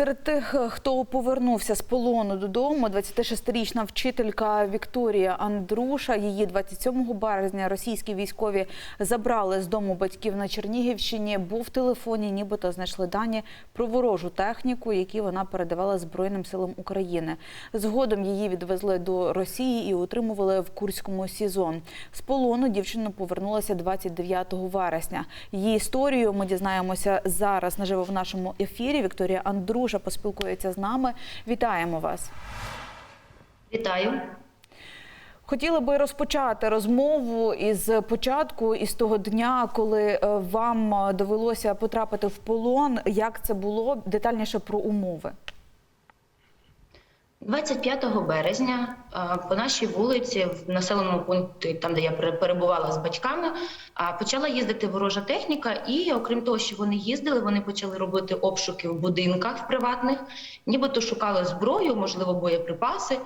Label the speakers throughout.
Speaker 1: Серед тих, хто повернувся з полону додому, 26-річна вчителька Вікторія Андруша. Її 27 березня російські військові забрали з дому батьків на Чернігівщині, бо в телефоні нібито знайшли дані про ворожу техніку, які вона передавала Збройним силам України. Згодом її відвезли до Росії і утримували в Курському СІЗО. З полону дівчина повернулася 29 вересня. Її історію ми дізнаємося зараз наживо в нашому ефірі. Вікторія Андруша поспілкується з нами. Вітаємо вас.
Speaker 2: Вітаю.
Speaker 1: Хотіли би розпочати розмову із початку, із того дня, коли е, вам е, довелося потрапити в полон. Як це було детальніше про умови?
Speaker 2: 25 березня по нашій вулиці, в населеному пункті, там де я перебувала з батьками, почала їздити ворожа техніка. І окрім того, що вони їздили, вони почали робити обшуки в будинках приватних, нібито шукали зброю, можливо, боєприпаси.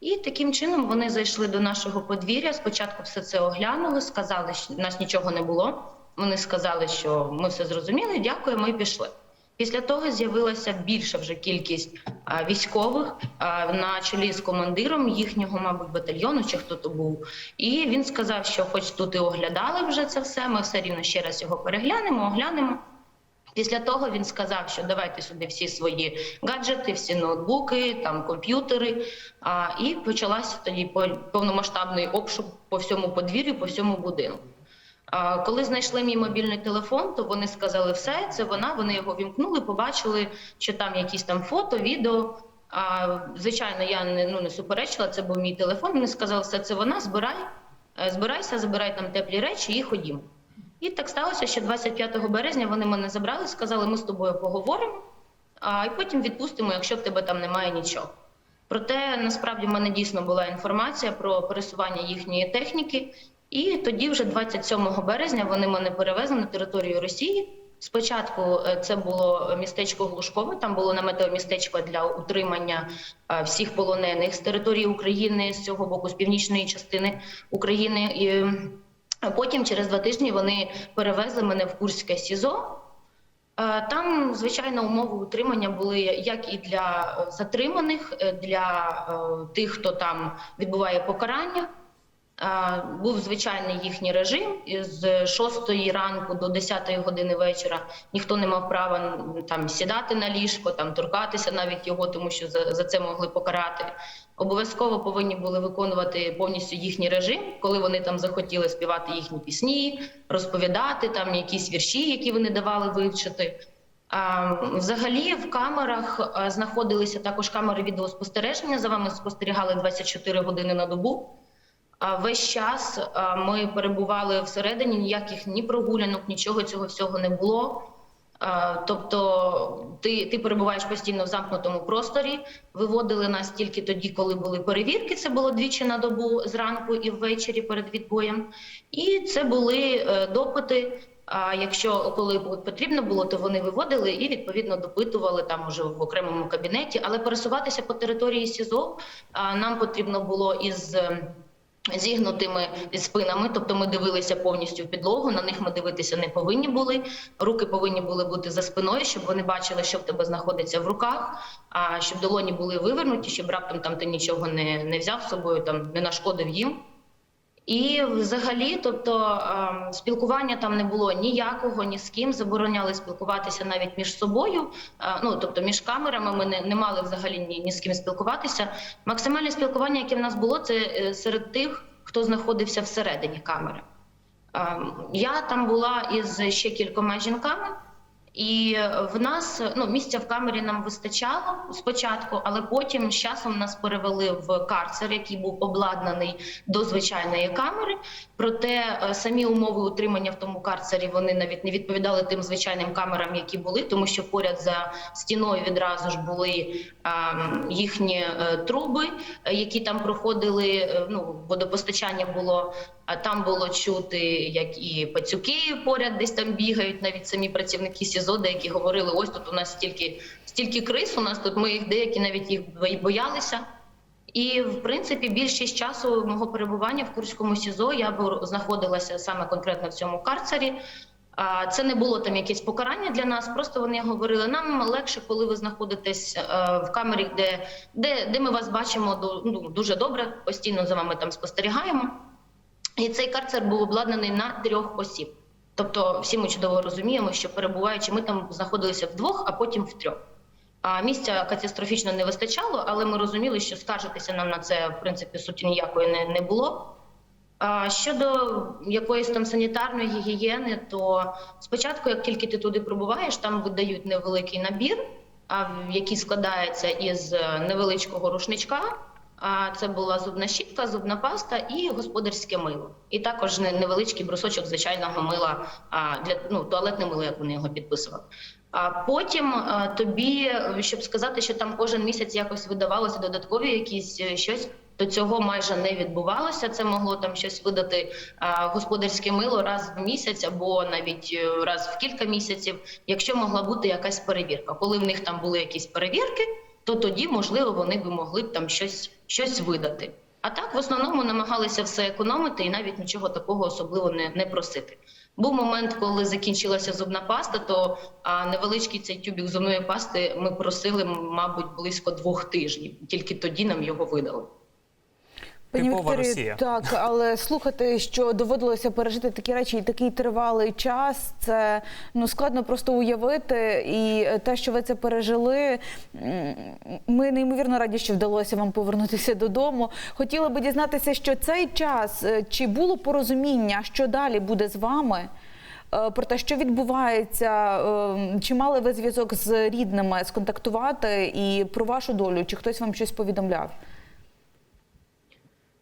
Speaker 2: І таким чином вони зайшли до нашого подвір'я. Спочатку все це оглянули, сказали, що нас нічого не було. Вони сказали, що ми все зрозуміли, дякуємо і пішли. Після того з'явилася більша вже кількість а, військових а, на чолі з командиром їхнього, мабуть, батальйону чи хто то був. І він сказав, що, хоч тут і оглядали вже це все, ми все рівно ще раз його переглянемо, оглянемо. Після того він сказав, що давайте сюди всі свої гаджети, всі ноутбуки, там комп'ютери. А, і почалася тоді по- повномасштабний обшук по всьому подвір'ю, по всьому будинку. Коли знайшли мій мобільний телефон, то вони сказали, все, це вона. Вони його вімкнули, побачили, що там якісь там фото, відео. А, звичайно, я не ну не суперечила. Це був мій телефон. Вони сказали, все це вона. Збирай, е, збирайся, забирай там теплі речі і ходімо. І так сталося, що 25 березня вони мене забрали, сказали, ми з тобою поговоримо, а і потім відпустимо, якщо в тебе там немає нічого. Проте насправді в мене дійсно була інформація про пересування їхньої техніки, і тоді, вже 27 березня, вони мене перевезли на територію Росії. Спочатку е, це було містечко Глушкове, там було наметове містечко для утримання е, всіх полонених з території України з цього боку, з північної частини України. І а потім, через два тижні, вони перевезли мене в Курське СІЗО. Е, Там, звичайно, умови утримання були як і для е, затриманих, е, для е, тих, хто там відбуває покарання. Був звичайний їхній режим з 6 ранку до 10 години вечора. Ніхто не мав права там сідати на ліжко, там торкатися навіть його, тому що за, за це могли покарати. Обов'язково повинні були виконувати повністю їхній режим, коли вони там захотіли співати їхні пісні, розповідати там якісь вірші, які вони давали вивчити. А, Взагалі в камерах знаходилися також камери відеоспостереження. За вами спостерігали 24 години на добу. Весь час ми перебували всередині, ніяких ні прогулянок, нічого цього всього не було. Тобто ти, ти перебуваєш постійно в замкнутому просторі. Виводили нас тільки тоді, коли були перевірки. Це було двічі на добу зранку і ввечері перед відбоєм. І це були е, допити. А якщо коли потрібно було, то вони виводили і відповідно допитували там уже в окремому кабінеті. Але пересуватися по території СІЗО нам потрібно було із. Зігнутими спинами, тобто ми дивилися повністю в підлогу. На них ми дивитися не повинні були. Руки повинні були бути за спиною, щоб вони бачили, що в тебе знаходиться в руках. А щоб долоні були вивернуті, щоб раптом там ти нічого не, не взяв з собою, там не нашкодив їм. І взагалі, тобто ем, спілкування там не було ніякого, ні з ким. Забороняли спілкуватися навіть між собою. Е, Ну тобто між камерами ми не, не мали взагалі ні, ні з ким спілкуватися. Максимальне спілкування, яке в нас було, це е, серед тих, хто знаходився всередині камери. Ем, Я там була із ще кількома жінками. І в нас ну місця в камері нам вистачало спочатку, але потім з часом нас перевели в карцер, який був обладнаний до звичайної камери. Проте е, самі умови утримання в тому карцері вони навіть не відповідали тим звичайним камерам, які були, тому що поряд за стіною відразу ж були ем, їхні е, труби, е, які там проходили. Ну водопостачання було. Там було чути, як і пацюки поряд десь там бігають, навіть самі працівники СІЗО, деякі говорили: ось тут у нас стільки стільки крис. У нас тут ми їх деякі навіть їх боялися. І в принципі більшість часу мого перебування в Курському СІЗО я знаходилася саме конкретно в цьому карцері. Це не було там якесь покарання для нас. Просто вони говорили, нам легше, коли ви знаходитесь е, в камері, де, де, де ми вас бачимо ну, дуже добре, постійно за вами там спостерігаємо. І цей карцер був обладнаний на трьох осіб. Тобто, всі ми чудово розуміємо, що перебуваючи, ми там знаходилися вдвох, а потім в трьох. А місця катастрофічно не вистачало, але ми розуміли, що скаржитися нам на це в принципі суті ніякої не, не було. А щодо якоїсь там санітарної гігієни, то спочатку, як тільки ти туди прибуваєш, там видають невеликий набір, а який складається із е, невеличкого рушничка. А це була зубна щітка, зубна паста і господарське мило. І також невеличкий брусочок звичайного мила для ну, туалетне мило, як вони його підписували. А потім тобі, щоб сказати, що там кожен місяць якось видавалося додаткові якісь е, щось, то цього майже не відбувалося. Це могло там щось видати а, господарське мило раз в місяць або навіть е, раз в кілька місяців, якщо могла бути якась перевірка. Коли в них там були якісь перевірки, то тоді можливо вони би могли б там щось, щось видати. А так в основному намагалися все економити і навіть нічого такого особливо не, не просити. Був момент, коли закінчилася зубна паста, то а, невеличкий цей тюбік зубної пасти ми просили, мабуть, близько двох тижнів. Тільки тоді нам його видали.
Speaker 1: Пані
Speaker 3: Типова Росія.
Speaker 1: так, але слухати, що доводилося пережити такі речі і такий тривалий час, це ну складно просто уявити. І те, що ви це пережили, ми неймовірно раді, що вдалося вам повернутися додому. Хотіла би дізнатися, що цей час е, чи було порозуміння, що далі буде з вами? Е, Про те, що відбувається, е, чи мали ви зв'язок з рідними сконтактувати і про вашу долю, чи хтось вам щось повідомляв?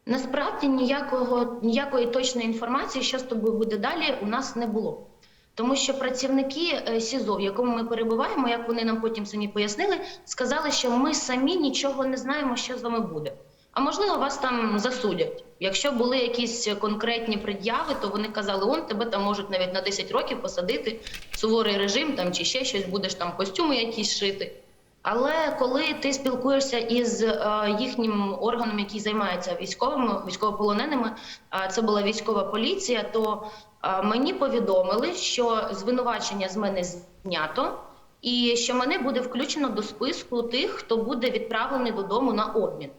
Speaker 2: Насправді ніякого ніякої точної інформації, що з тобою буде далі, у нас не було. Тому що працівники е, СІЗО, в якому ми перебуваємо, як вони нам потім самі пояснили, сказали, що ми самі нічого не знаємо, що з вами буде. А можливо, вас там засудять. Якщо були якісь конкретні пред'яви, то вони казали, он тебе там можуть навіть на 10 років посадити, суворий режим там чи ще щось, будеш там костюми якісь шити. Але коли ти спілкуєшся із е, їхнім органом, який займається військовими військовополоненими, це була військова поліція, то мені повідомили, що звинувачення з мене знято, і що мене буде включено до списку тих, хто буде відправлений додому на обмін.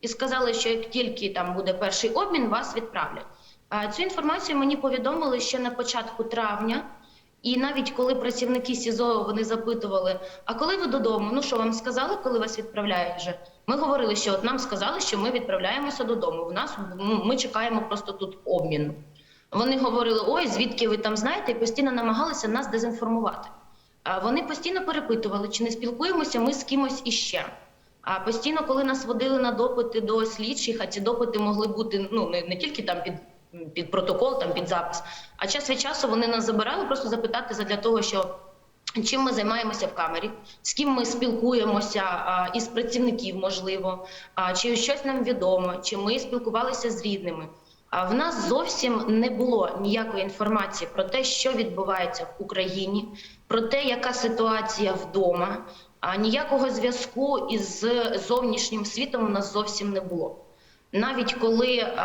Speaker 2: І сказали, що як тільки там буде перший обмін, вас відправлять. А цю інформацію мені повідомили ще на початку травня. І навіть коли працівники СІЗО вони запитували, а коли ви додому? Ну що вам сказали, коли вас відправляють вже? Ми говорили, що от нам сказали, що ми відправляємося додому. У нас ну, ми чекаємо просто тут обмін. Вони говорили: ой, звідки ви там знаєте, і постійно намагалися нас дезінформувати. А вони постійно перепитували, чи не спілкуємося ми з кимось іще. А постійно, коли нас водили на допити до слідчих, а ці допити могли бути ну не, не тільки там під, під протокол, там під запис, а час від часу вони нас забирали просто запитати задля того, що чим ми займаємося в камері, з ким ми спілкуємося а, із працівників, можливо, а, чи щось нам відомо, чи ми спілкувалися з рідними. А в нас зовсім не було ніякої інформації про те, що відбувається в Україні, про те, яка ситуація вдома. А ніякого зв'язку із зовнішнім світом у нас зовсім не було. Навіть коли е,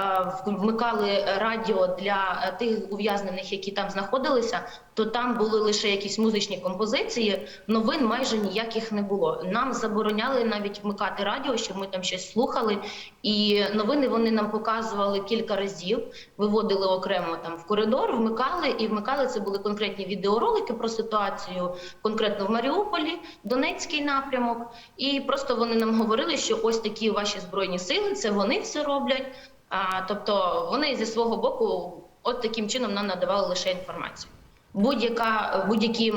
Speaker 2: вмикали радіо для е, тих ув'язнених, які там знаходилися, то там були лише якісь музичні композиції. Новин майже ніяких не було. Нам забороняли навіть вмикати радіо, щоб ми там щось слухали. І новини вони нам показували кілька разів, виводили окремо там в коридор, вмикали і вмикали. Це були конкретні відеоролики про ситуацію, конкретно в Маріуполі, Донецький напрямок. І просто вони нам говорили, що ось такі ваші збройні сили, це вони все роблять. А, тобто вони зі свого боку, от таким чином нам надавали лише інформацію. Будь-яка будь-які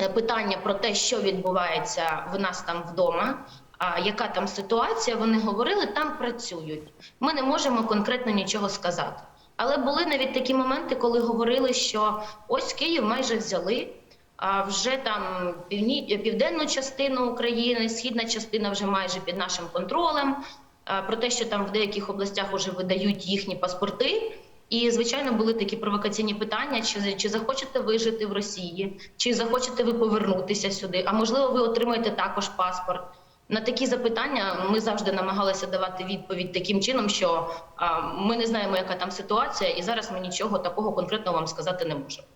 Speaker 2: е, питання про те, що відбувається в нас там вдома. А яка там ситуація? Вони говорили, там працюють. Ми не можемо конкретно нічого сказати. Але були навіть такі моменти, коли говорили, що ось Київ майже взяли. А вже там півні... південну частину України, східна частина вже майже під нашим контролем. А, Про те, що там в деяких областях вже видають їхні паспорти. І, звичайно, були такі провокаційні питання: чи, чи захочете ви жити в Росії, чи захочете ви повернутися сюди? А можливо, ви отримаєте також паспорт. На такі запитання ми завжди намагалися давати відповідь таким чином, що а, ми не знаємо, яка там ситуація, і зараз ми нічого такого конкретного вам сказати не можемо.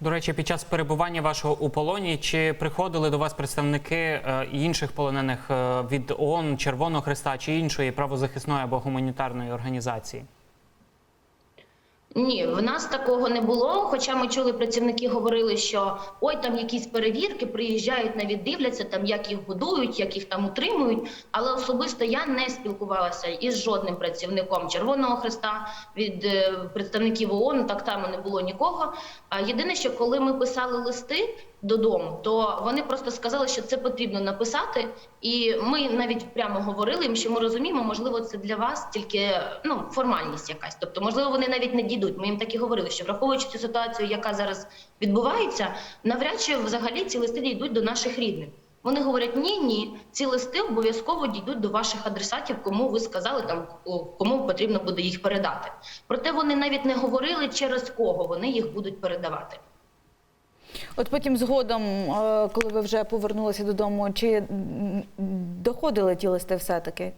Speaker 3: До речі, під час перебування вашого у полоні чи приходили до вас представники е, інших полонених е, від ООН, Червоного Христа чи іншої правозахисної або гуманітарної організації?
Speaker 2: Ні, в нас такого не було. Хоча ми чули, працівники говорили, що ой, там якісь перевірки приїжджають, навіть дивляться там, як їх будують, як їх там утримують. Але особисто я не спілкувалася із жодним працівником Червоного Христа від е, представників ООН, так само не було нікого. А єдине, що коли ми писали листи додому, то вони просто сказали, що це потрібно написати, і ми навіть прямо говорили їм, що ми розуміємо, можливо, це для вас тільки ну формальність якась. Тобто, можливо, вони навіть не дійдуть. Ми їм так і говорили, що враховуючи цю ситуацію, яка зараз відбувається, навряд чи взагалі ці листи дійдуть до наших рідних. Вони говорять: ні, ні, ці листи обов'язково дійдуть до ваших адресатів, кому ви сказали там, кому потрібно буде їх передати. Проте вони навіть не говорили, через кого вони їх будуть передавати.
Speaker 1: От потім згодом, е, коли ви вже повернулися додому, чи доходили ті листи все-таки?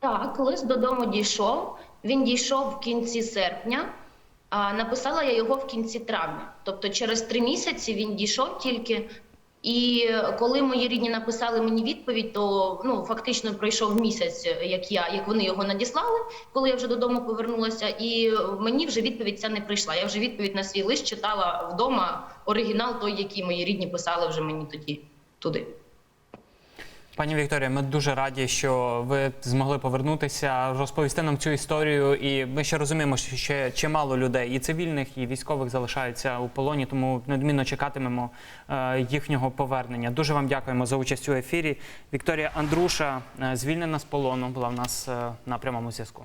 Speaker 2: Так, лист додому дійшов. Він дійшов в кінці серпня, а написала я його в кінці травня. Тобто через три місяці він дійшов тільки. І коли мої рідні написали мені відповідь, то ну фактично пройшов місяць, як я як вони його надіслали, коли я вже додому повернулася, і мені вже відповідь ця не прийшла. Я вже відповідь на свій лист читала вдома. Оригінал той, який мої рідні писали вже мені тоді туди.
Speaker 3: Пані Вікторія, ми дуже раді, що ви змогли повернутися, розповісти нам цю історію. І ми ще розуміємо, що ще чимало людей, і цивільних, і військових залишаються у полоні, тому неодмінно чекатимемо е, їхнього повернення. Дуже вам дякуємо за участь у ефірі. Вікторія Андруша, е, звільнена з полону, була в нас е, на прямому зв'язку.